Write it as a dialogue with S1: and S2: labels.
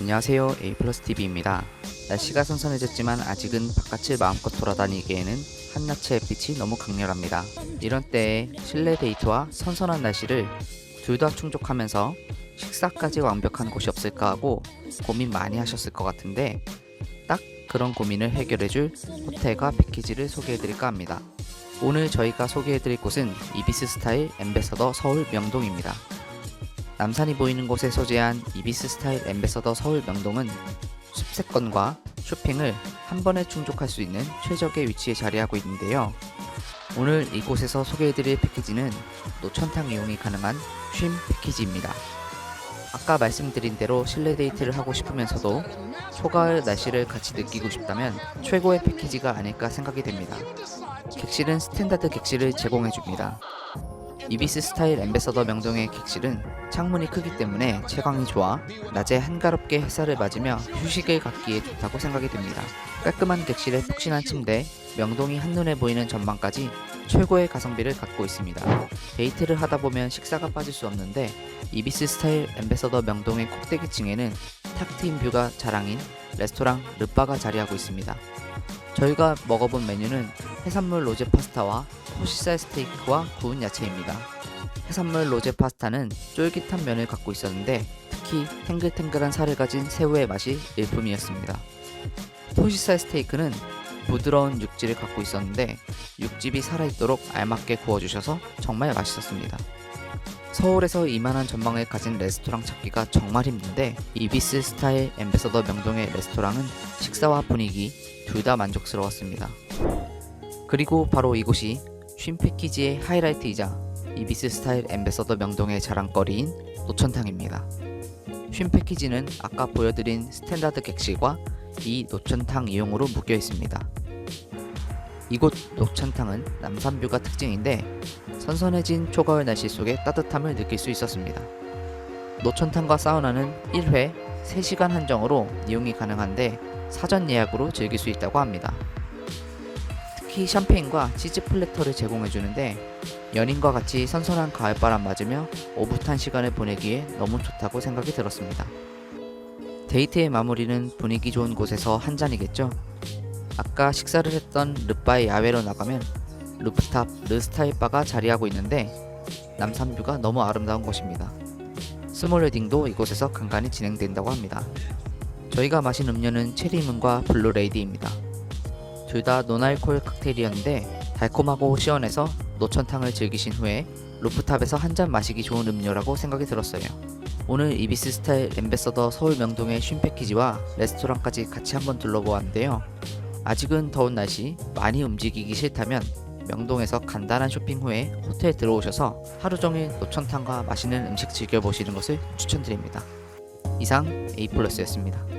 S1: 안녕하세요. 에이플러스TV입니다. 날씨가 선선해졌지만 아직은 바깥을 마음껏 돌아다니기에는 한낮의 햇빛이 너무 강렬합니다. 이런 때에 실내 데이트와 선선한 날씨를 둘 다 충족하면서 식사까지 완벽한 곳이 없을까 하고 고민 많이 하셨을 것 같은데 딱 그런 고민을 해결해줄 호텔과 패키지를 소개해드릴까 합니다. 오늘 저희가 소개해드릴 곳은 이비스 스타일 엠베서더 서울 명동입니다. 남산이 보이는 곳에 소재한 이비스 스타일 엠베서더 서울 명동은 숲세권과 쇼핑을 한 번에 충족할 수 있는 최적의 위치에 자리하고 있는데요. 오늘 이곳에서 소개해드릴 패키지는 노천탕 이용이 가능한 쉼 패키지입니다. 아까 말씀드린 대로 실내 데이트를 하고 싶으면서도 초가을 날씨를 같이 느끼고 싶다면 최고의 패키지가 아닐까 생각이 됩니다. 객실은 스탠다드 객실을 제공해줍니다. 이비스 스타일 엠베서더 명동의 객실은 창문이 크기 때문에 채광이 좋아 낮에 한가롭게 햇살을 맞으며 휴식을 갖기에 좋다고 생각이 됩니다. 깔끔한 객실에 푹신한 침대, 명동이 한눈에 보이는 전망까지 최고의 가성비를 갖고 있습니다. 데이트를 하다 보면 식사가 빠질 수 없는데 이비스 스타일 엠베서더 명동의 꼭대기층에는 탁 트인 뷰가 자랑인 레스토랑 르바가 자리하고 있습니다. 저희가 먹어본 메뉴는 해산물 로제 파스타와 호시살 스테이크와 구운 야채입니다. 해산물 로제 파스타는 쫄깃한 면을 갖고 있었는데 특히 탱글탱글한 살을 가진 새우의 맛이 일품이었습니다. 호시살 스테이크는 부드러운 육질을 갖고 있었는데 육즙이 살아있도록 알맞게 구워주셔서 정말 맛있었습니다. 서울에서 이만한 전망을 가진 레스토랑 찾기가 정말 힘든데 이비스 스타일 엠베서더 명동의 레스토랑은 식사와 분위기 둘 다 만족스러웠습니다. 그리고 바로 이곳이 쉼 패키지의 하이라이트이자 이비스 스타일 엠베서더 명동의 자랑거리인 노천탕입니다. 쉼 패키지는 아까 보여드린 스탠다드 객실과 이 노천탕 이용으로 묶여 있습니다. 이곳 노천탕은 남산뷰가 특징인데 선선해진 초가을 날씨 속에 따뜻함을 느낄 수 있었습니다. 노천탕과 사우나는 1회 3시간 한정으로 이용이 가능한데 사전 예약으로 즐길 수 있다고 합니다. 특히 샴페인과 치즈 플래터를 제공해 주는데 연인과 같이 선선한 가을바람 맞으며 오붓한 시간을 보내기에 너무 좋다고 생각이 들었습니다. 데이트의 마무리는 분위기 좋은 곳에서 한 잔이겠죠? 아까 식사를 했던 르바의 야외로 나가면 루프탑 르스타일 바가 자리하고 있는데 남산뷰가 너무 아름다운 곳입니다. 스몰 웨딩도 이곳에서 간간히 진행된다고 합니다. 저희가 마신 음료는 체리문과 블루레이디입니다. 둘 다 노알콜 칵테일이었는데 달콤하고 시원해서 노천탕을 즐기신 후에 루프탑에서 한 잔 마시기 좋은 음료라고 생각이 들었어요. 오늘 이비스 스타일 엠베서더 서울 명동의 쉼 패키지와 레스토랑까지 같이 한번 둘러보았는데요. 아직은 더운 날씨 많이 움직이기 싫다면 명동에서 간단한 쇼핑 후에 호텔 들어오셔서 하루 종일 노천탕과 맛있는 음식 즐겨보시는 것을 추천드립니다. 이상 A 플러스였습니다.